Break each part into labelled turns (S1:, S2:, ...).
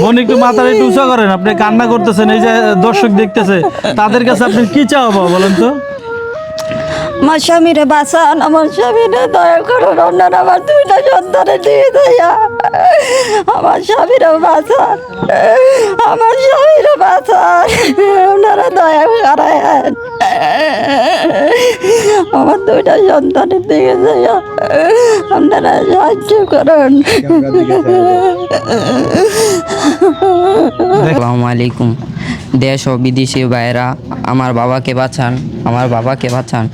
S1: বোন একটু মাথার একটু উঁচা করেন, আপনি কান্না করতেছেন, এই যে দর্শক দেখতেছে, তাদের কাছে আপনি কি চাও বাবা বলেন তো?
S2: আমার স্বামীরে বাঁচান, আমার স্বামীরে দয়া করুন, আপনার আমার দুইটা সন্তানের দিয়ে দেয়া। আমার স্বামীরে বাঁচান আমার স্বামীরে বাঁচান আপনারা দয়া করেন আমার দুইটা সন্তানের দিকে যাইয়া আপনারা সাহায্য করুন।
S3: আসসালামু আলাইকুম, দেশ ও বিদেশি ভাইয়েরা, আমার বাবাকে বাঁচান, আমার বাবাকে বাঁচান।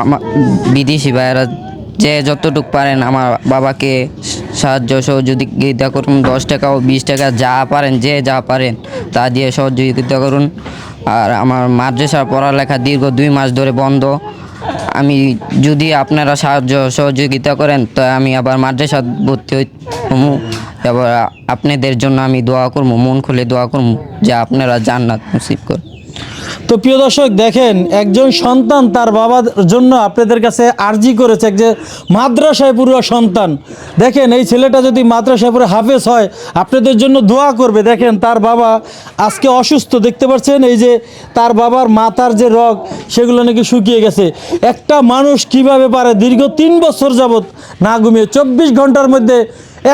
S3: আমার বিদেশি ভাইয়েরা যে যতটুক পারেন আমার বাবাকে সাহায্য সহযোগিতা করুন, দশ টাকা ও বিশ টাকা যা পারেন, যে যা পারেন, তা দিয়ে সহযোগিতা করুন। আর আমার মাদ্রাসার পড়ালেখা দীর্ঘ দুই মাস ধরে বন্ধ। আমি যদি আপনারা সাহায্য সহযোগিতা করেন, তো আমি আবার মাদ্রাসা ভর্তি হমু। এবার আপনাদের জন্য আমি দোয়া করব, মন খুলে দোয়া করব যে আপনারা জান্নাত নসিব করুন।
S1: তো প্রিয় দর্শক, দেখেন, একজন সন্তান তার বাবার জন্য আপনাদের কাছে আর্জি করেছে যে মাদ্রাসায় পড়ুয়া সন্তান। দেখেন, এই ছেলেটা যদি মাদ্রাসায় পড়ে হাফেজ হয়, আপনাদের জন্য দোয়া করবে। দেখেন, তার বাবা আজকে অসুস্থ, দেখতে পাচ্ছেন? এই যে তার বাবার মাথার যে রগ, সেগুলো নাকি শুকিয়ে গেছে। একটা মানুষ কীভাবে পারে? দীর্ঘ তিন বছর যাবত না ঘুমিয়ে, চব্বিশ ঘণ্টার মধ্যে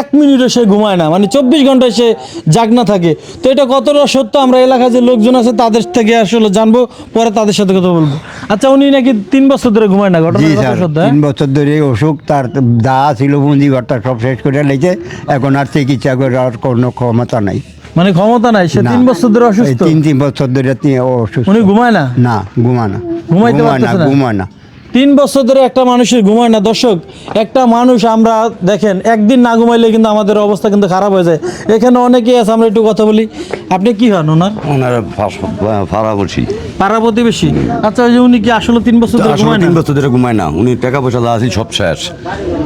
S1: এক মিনিটও সে ঘুমায় না মানে চব্বিশ ঘন্টায় সে জাগনা থাকে। তো এটা কতটা সত্য? আমরা এলাকায় যে লোকজন আছে তাদের থেকে আসলে জানব পরে তাদের সাথে কথা বলব। আচ্ছা উনি নাকি তিন বছর ধরে ঘুমায় না ঘটনা
S4: জি স্যার
S1: সত্য? হ্যাঁ?
S4: তিন বছর ধরে অসুখ তার দা ছিল বন্দি ঘরটা সব শেষ করে লেগেছে এখন আর চিকিৎসা করে আর কোনো ক্ষমতা নাই।
S1: মানে ক্ষমতা নাই সে
S4: না।
S1: তিন বছর ধরে
S4: এই
S1: অসুস্থ
S4: তিন তিন বছর ধরে তিনি অসুস্থ।
S1: উনি ঘুমায় না?
S4: না ঘুমা না।
S1: ঘুমাইতে
S4: ঘুমায় না
S1: পারতেছে না?
S4: ঘুমায় না।
S1: তিন বছর ধরে একটা মানুষের ঘুমায় না। দর্শক একটা মানুষ আমরা দেখেন একদিন না ঘুমাইলে কিন্তু আমাদের অবস্থা কিন্তু খারাপ হয়ে যায়। এখানে অনেকেই আছে আমরা একটু কথা বলি। আপনি কি হন ওনার?
S5: ওনার বলছি
S1: পাড়া প্রতিবেশী। আচ্ছা উনি কি আসলে তিন বছর ধরে ঘুমায় না?
S5: তিন বছর ধরে ঘুমায় না। উনি টাকা পয়সা আছে সব শেষ।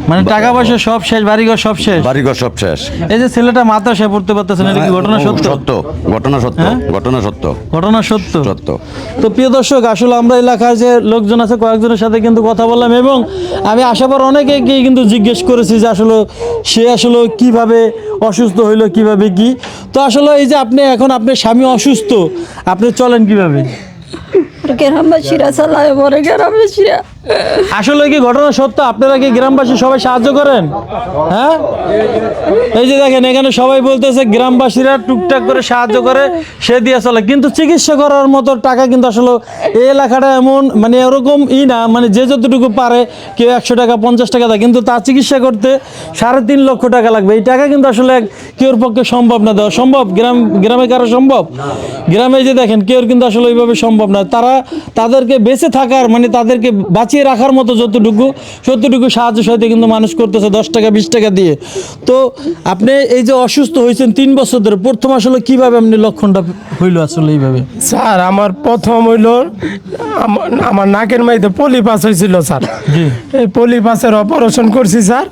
S1: মানে টাকা পয়সা সব শেষ বাড়িঘর সব শেষ?
S5: বাড়িঘর সব শেষ।
S1: এই যে ছেলেটা মাদ্রাসায় পড়তে পারতেছে না এটা কি ঘটনা সত্য?
S5: সত্য ঘটনা সত্য
S1: হ্যাঁ?
S5: ঘটনা সত্য।
S1: ঘটনা সত্য।
S5: সত্য।
S1: তো প্রিয় দর্শক আসলে আমরা এলাকার যে লোকজন আছে কয়েকজনের সাথে কিন্তু কথা বললাম এবং আমি আসার অনেকেকে কিন্তু জিজ্ঞেস করেছি যে আসলে সে আসলে কীভাবে অসুস্থ হইল কীভাবে কি? তো আসলে এই যে আপনি এখন আপনার স্বামী অসুস্থ আপনি চলেন কীভাবে?
S2: গ্রামবাসীরা চালায় পরে গ্রামবাসীরা।
S1: আসলে কি ঘটনা সত্য? আপনারা কি গ্রামবাসী সবাই সাহায্য করেন? হ্যাঁ? এই যে দেখেন, এখানে সবাই বলতেছে গ্রামবাসীরা টুকটাক করে সাহায্য করে, সে দিয়ে চলে। কিন্তু চিকিৎসা করার মতো টাকা কিন্তু আসলে এই এলাকাটা এমন মানে এরকম ই না মানে যে যতটুকু পারে কেউ একশো টাকা, পঞ্চাশ টাকা দেয়। কিন্তু তার চিকিৎসা করতে সাড়ে তিন লক্ষ টাকা লাগবে। এই টাকা কিন্তু আসলে কেউর পক্ষে সম্ভব না, দেওয়া সম্ভব? গ্রাম, গ্রামে কারও সম্ভব? গ্রামে যে দেখেন, কেউর কিন্তু আসলে ওইভাবে সম্ভব না। তারা তাদেরকে বেঁচে থাকার মানে তাদেরকে বাঁচিয়ে রাখার মতো যতটুকু ততটুকু সাহায্য সাথে কিন্তু মানুষ করতেছে দশ টাকা বিশ টাকা দিয়ে। তো আপনি এই যে অসুস্থ হয়েছেন তিন বছর ধরে প্রথম আসলে কীভাবে আপনি লক্ষণটা হইল আসলে এইভাবে?
S6: স্যার আমার প্রথম হইল আমার- আমার নাকের মাইতে পলি পাস হয়েছিল স্যার এই পলি পাসের অপারেশন করছি স্যার।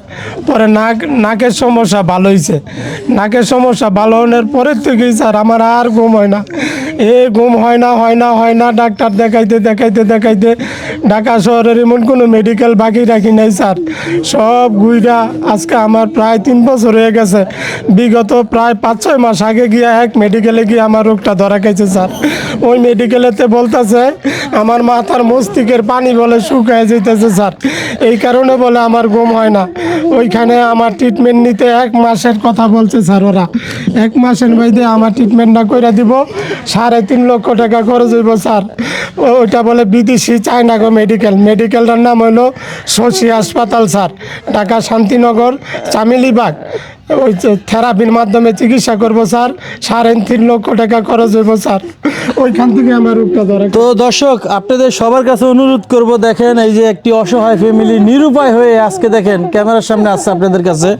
S6: পরে নাক নাকের সমস্যা ভালো হয়েছে নাকের সমস্যা ভালো হওয়ার পরের থেকেই স্যার আমার আর ঘুম হয় না। এ ঘুম হয় না হয় না হয় না, ডাক্তার দেখাইতে দেখাইতে দেখাইতে। ঢাকা শহরের এমন কোনো মেডিকেল বাকি রাখি নাই, স্যার। সব গুইরা আজকে আমার প্রায় তিন বছর হয়ে গেছে। বিগত প্রায় পাঁচ, ছয় মাস আগে গিয়ে এক মেডিকেলে গিয়ে আমার রোগটা ধরা খাইছে, স্যার। ওই মেডিকেলেতে বলতেছে, আমার মাথার মস্তিষ্কের পানি বলে শুকায় যেতেছে স্যার। এই কারণে বলে আমার ঘুম হয় না। ওইখানে আমার ট্রিটমেন্ট নিতে এক মাসের কথা বলছে, স্যার ওরা। এক মাসের মধ্যে আমার ট্রিটমেন্টটা করে দিব। সাড়ে তিন লক্ষ টাকা খরচ হইব, স্যার। ওইটা বলে বিদেশি চায়নাগো মেডিকেল মেডিকেলটার নাম হলো শশী হাসপাতাল, স্যার। ঢাকা শান্তিনগর চামেলিবাগ ওই থেরাপির মাধ্যমে চিকিৎসা করব, স্যার। সাড়ে তিন লক্ষ টাকা খরচ হইব, স্যার। ওইখান থেকে আমার রোগটা ধরা।
S1: তো দর্শক, আপনাদের সবার কাছে অনুরোধ করব, দেখেন এই যে একটি অসহায় ফ্যামিলি নিরুপায় হয়ে আজকে দেখেন, ক্যামেরার সামনে আসছে আপনাদের কাছে।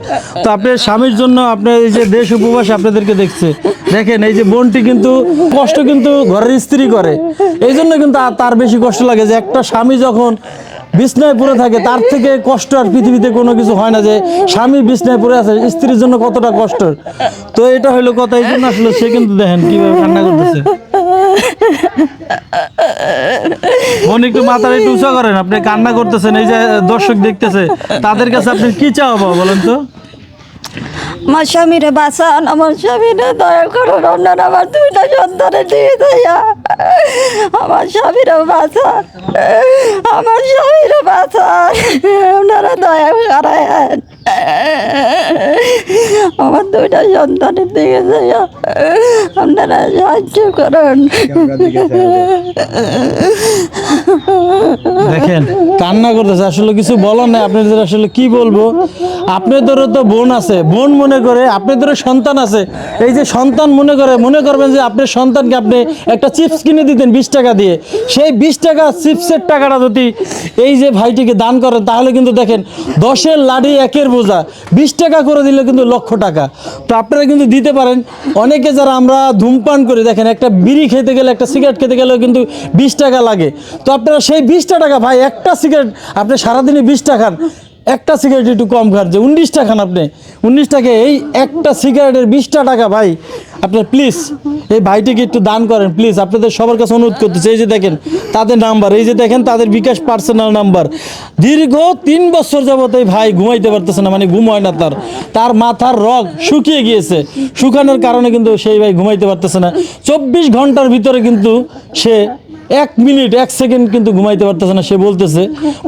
S1: তো আপনার স্বামীর জন্য আপনার এই যে দেশ উপবাসে আপনাদেরকে দেখছে। দেখেন, এই যে বোনটি কিন্তু কষ্ট কিন্তু ঘরের স্ত্রী করে। এই জন্য কিন্তু তার বেশি কষ্ট লাগে যে একটা স্বামী যখন বিছনায় পড়ে থাকে, তার থেকে কষ্ট আর পৃথিবীতে কোনো কিছু হয় না যে স্বামী বিছনায় পড়ে আছে, স্ত্রীর জন্য কতটা কষ্ট তো এটা হলো কথা, এই জন্য আসলে সে কিন্তু দেখেন কীভাবে কান্না করতেছে। বোন একটু মাথাটা একটু উঁচা করেন, আপনি কান্না করতেছেন, এই যে দর্শক দেখতেছে, তাদের কাছে আপনি কি চাও বাবা বলেন তো?
S2: আমার স্বামীরে বাঁচান, আমার স্বামীরে দয়া করুন আপনারা আমার দুইটা সন্তানের দিয়ে দেয়া। আমার স্বামীরে বাঁচান, আমার স্বামীরে বাঁচান আপনারা দয়া করেন। আমার দুইটা সন্তানের দিকে আপনারা সাহায্য করুন।
S1: কান্না করতেছে, আসলে কিছু বলার নাই, আপনাদের আসলে কি বলব? আপনাদেরও তো বোন আছে, বোন মনে করে, আপনাদেরও সন্তান আছে। এই যে সন্তান মনে করে, মনে করবেন যে আপনার সন্তানকে আপনি একটা চিপস কিনে দিতেন বিশ টাকা দিয়ে। সেই বিশ টাকা চিপসের টাকাটা যদি এই যে ভাইটিকে দান করেন, তাহলে কিন্তু দেখেন, দশের লাড়ি একের বোঝা। বিশ টাকা করে দিলে কিন্তু লক্ষ টাকা। তো আপনারা কিন্তু দিতে পারেন। অনেকে যারা আমরা ধূমপান করি, দেখেন, একটা বিড়ি খেতে গেলে, একটা সিগারেট খেতে গেলেও কিন্তু বিশ টাকা লাগে। তো আপনারা সেই বিশটা টাকা ভাই, একটা সিগারেট আপনি সারাদিনে বিশ টাকা খান, একটা সিগারেট একটু কম খান, যে উনিশটা খান আপনি। উনিশ টাকা এই একটা সিগারেটের বিশটা টাকা ভাই, আপনার প্লিজ এই ভাইটিকে একটু দান করেন প্লিজ আপনাদের সবার কাছে অনুরোধ করতেছে, এই যে দেখেন, তাদের নাম্বার এই যে দেখেন, তাদের বিকাশ পার্সোনাল নাম্বার দীর্ঘ তিন বছর যাবত এই ভাই ঘুমাইতে পারতেছে না মানে ঘুম হয় না তার। তার মাথার রগ শুকিয়ে গিয়েছে। শুকানোর কারণে কিন্তু সেই ভাই ঘুমাইতে পারতেছে না। চব্বিশ ঘণ্টার ভিতরে কিন্তু সে এক মিনিট, এক সেকেন্ড কিন্তু ঘুমাইতে পারতেছে না, সে বলতেছে।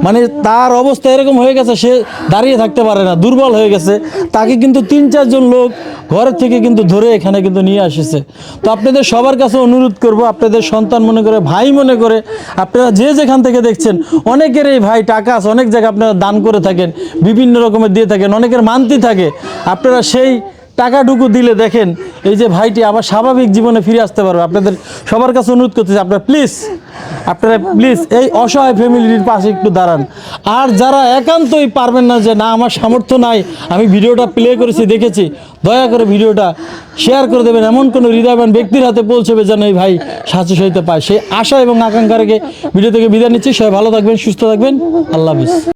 S1: মানে তার অবস্থা এরকম হয়ে গেছে, সে দাঁড়িয়ে থাকতে পারে না, দুর্বল হয়ে গেছে। তাকে কিন্তু তিন, চারজন লোক ঘরের থেকে কিন্তু ধরে এখানে কিন্তু নিয়ে আসেছে। তো আপনাদের সবার কাছে অনুরোধ করব, আপনাদের সন্তান মনে করে, ভাই মনে করে, আপনারা যে যেখান থেকে দেখছেন, অনেকের এই ভাই টাকা আছে, অনেক জায়গায় আপনারা দান করে থাকেন, বিভিন্ন রকমের দিয়ে থাকেন, অনেকের মানতি থাকে। আপনারা সেই টাকাটুকু দিলে দেখেন, এই যে ভাইটি আবার স্বাভাবিক জীবনে ফিরে আসতে পারবে। আপনাদের সবার কাছে অনুরোধ করতেছি, আপনারা প্লিজ আপনারা প্লিজ এই অসহায় ফ্যামিলির পাশে একটু দাঁড়ান। আর যারা একান্তই পারবেন না যে, না, আমার সামর্থ্য নাই, আমি ভিডিওটা প্লে করেছি, দেখেছি, দয়া করে ভিডিওটা শেয়ার করে দেবেন। এমন কোনো হৃদয়বান ব্যক্তির হাতে পৌঁছবে যেন এই ভাই সাহায্য সহিতে পায়। সেই আশা এবং আকাঙ্ক্ষা রেখে ভিডিও থেকে বিদায় নিচ্ছি। সবাই ভালো থাকবেন, সুস্থ থাকবেন। আল্লাহ হাফিজ।